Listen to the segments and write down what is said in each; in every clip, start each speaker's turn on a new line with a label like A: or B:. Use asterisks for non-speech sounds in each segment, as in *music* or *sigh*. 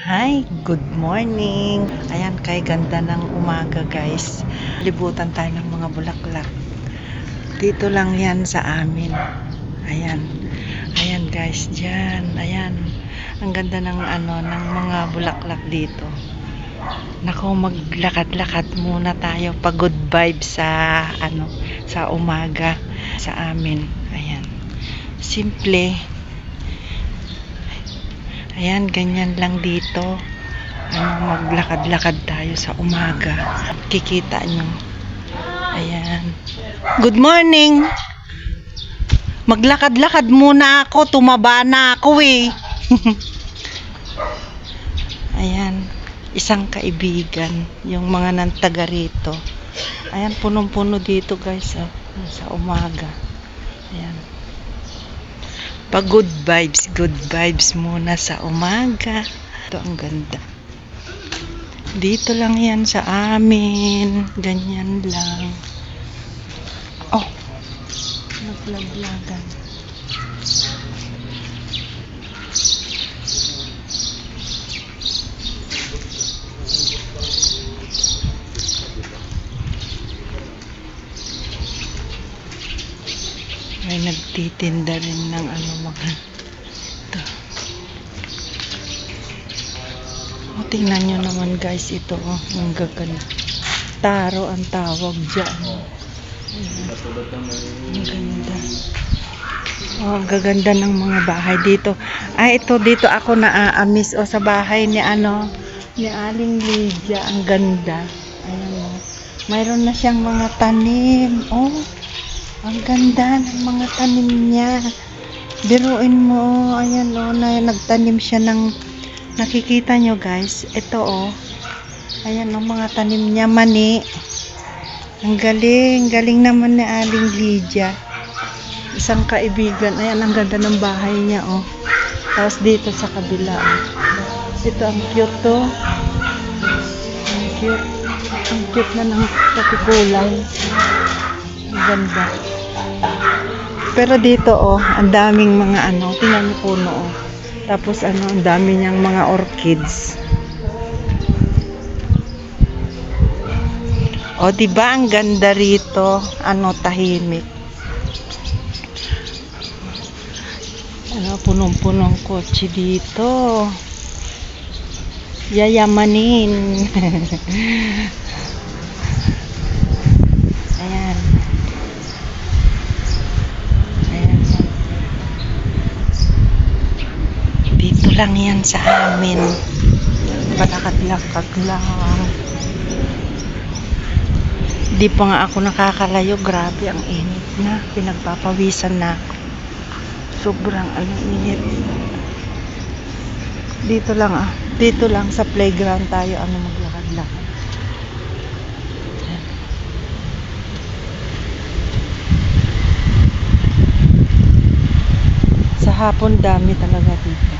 A: Hi, good morning. Ayan, kay ganda ng umaga guys. Libutan tayo ng mga bulaklak. Dito lang yan sa amin. Ayan. Ayan guys, dyan. Ayan. Ang ganda ng ano, ng mga bulaklak dito. Nako, maglakad-lakad muna tayo. Pa good vibes sa ano, sa umaga sa amin. Ayan. Simple. Ayan, ganyan lang dito. Ano, maglakad-lakad tayo sa umaga. Kikita nyo. Ayan. Good morning! Maglakad-lakad muna ako. Tumaba na ako eh. *laughs* Ayan. Isang kaibigan. Yung mga nang taga rito. Ayan, punong-puno dito guys. Oh, sa umaga. Ayan. Pag good vibes, good vibes muna sa umaga. Ito ang ganda. Dito lang yan sa amin. Ganyan lang. Oh, naglaglagan. May nagtitinda rin ng ano mga ito. O, tingnan nyo naman guys ito oh, ang gaganda. Taro ang tawag dyan. Ang ganda. Oh, ang gaganda ng mga bahay dito. Ay, ito dito ako naaamis o sa bahay ni ano ni Aling Lydia. Ang ganda. Ayan oh. Mayroon na siyang mga tanim. Oh, ang ganda ng mga tanim niya. Biruin mo, ayan o, na nagtanim siya ng, nakikita nyo guys, ito o, ayan o, mga tanim niya, mani. Ang galing, galing naman ni Aling Lydia. Isang kaibigan, ayan, ang ganda ng bahay niya o. Tapos dito sa kabila o. Ito, ang cute to. Ang cute. Ang cute na ng kapikulay. Ang ganda. Pero dito oh, ang daming mga ano, tingnan niyo puno oh. Tapos ano, ang dami niyang mga orchids. O, di ba ang ganda rito? Ano, tahimik. Ano, punong-punong kotse dito. Yayamanin. *laughs* Ayan. Dito lang yan sa amin. Balakad-lakad lang. Di pa nga ako nakakalayo. Grabe ang init na. Pinagpapawisan na ako. Sobrang ano init. Dito lang ah. Dito lang sa playground tayo ano maglakad-lakad. Hapon dami talaga dito.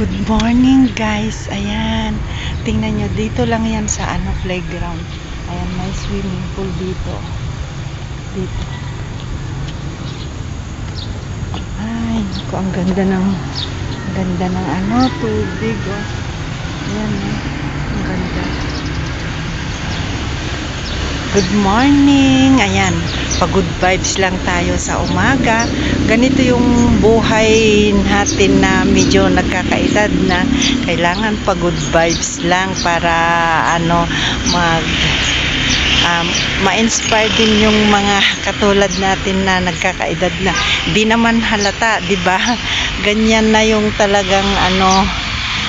A: Good morning guys. Ayan. Tingnan nyo. Dito lang yan sa ano playground. Ayan. May swimming pool dito. Dito. Ay. Naku, ang ganda ng ganda ng ano tubig. Oh. Ayan. Oh. Ang ganda. Good morning. Ayan. Pag-good vibes lang tayo sa umaga. Ganito yung buhay natin na medyo nagkakaedad na kailangan pag-good vibes lang para ano mag um, ma-inspire din yung mga katulad natin na nagkakaedad na. Di naman halata, 'di ba? *laughs* Ganyan na yung talagang ano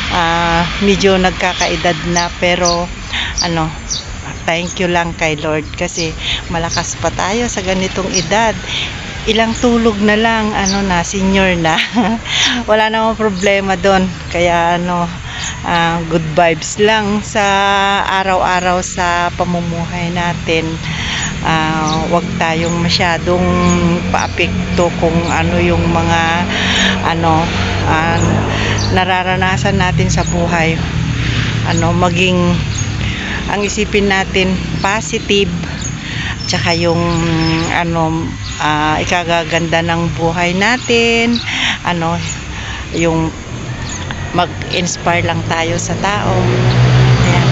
A: ah, medyo nagkakaedad na pero ano thank you lang kay Lord kasi malakas pa tayo sa ganitong edad. Ilang tulog na lang ano na senior na. *laughs* Wala namang problema doon. Kaya ano ah, good vibes lang sa araw-araw sa pamumuhay natin. Ah, wag tayong masyadong paapekto kung ano yung mga ano ah, nararanasan natin sa buhay. Ano maging ang isipin natin positive. Tsaka yung ano ah, ikagaganda ng buhay natin. Ano yung mag-inspire lang tayo sa tao. Ayan.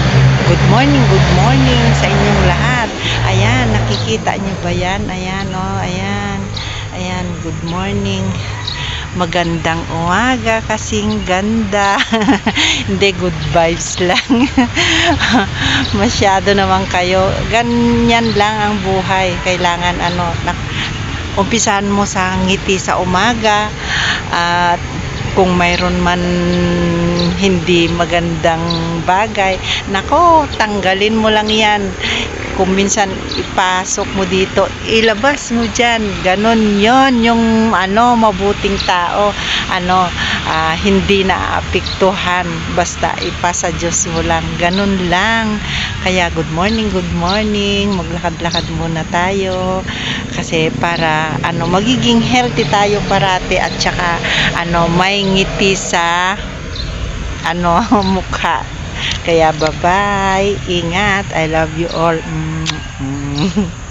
A: Good morning good morning sa inyong lahat. Ayan nakikita niyo ba yan? Ayan oh ayan. Ayan good morning magandang umaga kasing ganda. *laughs* Hindi good vibes lang. *laughs* Masyado naman kayo. Ganyan lang ang buhay. Kailangan ano nak umpisahan mo sa ngiti sa umaga. At kung mayroon man hindi magandang bagay nako tanggalin mo lang yan kung minsan ipasok mo dito ilabas mo dyan. Ganon yon yung ano mabuting tao. Ano ah, hindi naapektuhan. Basta ipasa Diyos mo lang. Ganon lang. Kaya good morning good morning. Maglakad-lakad muna tayo. Kasi para ano magiging healthy tayo parati at saka ano may ngiti sa ano *laughs* mukha kaya bye bye ingat. I love you all. Mm, mm. *laughs*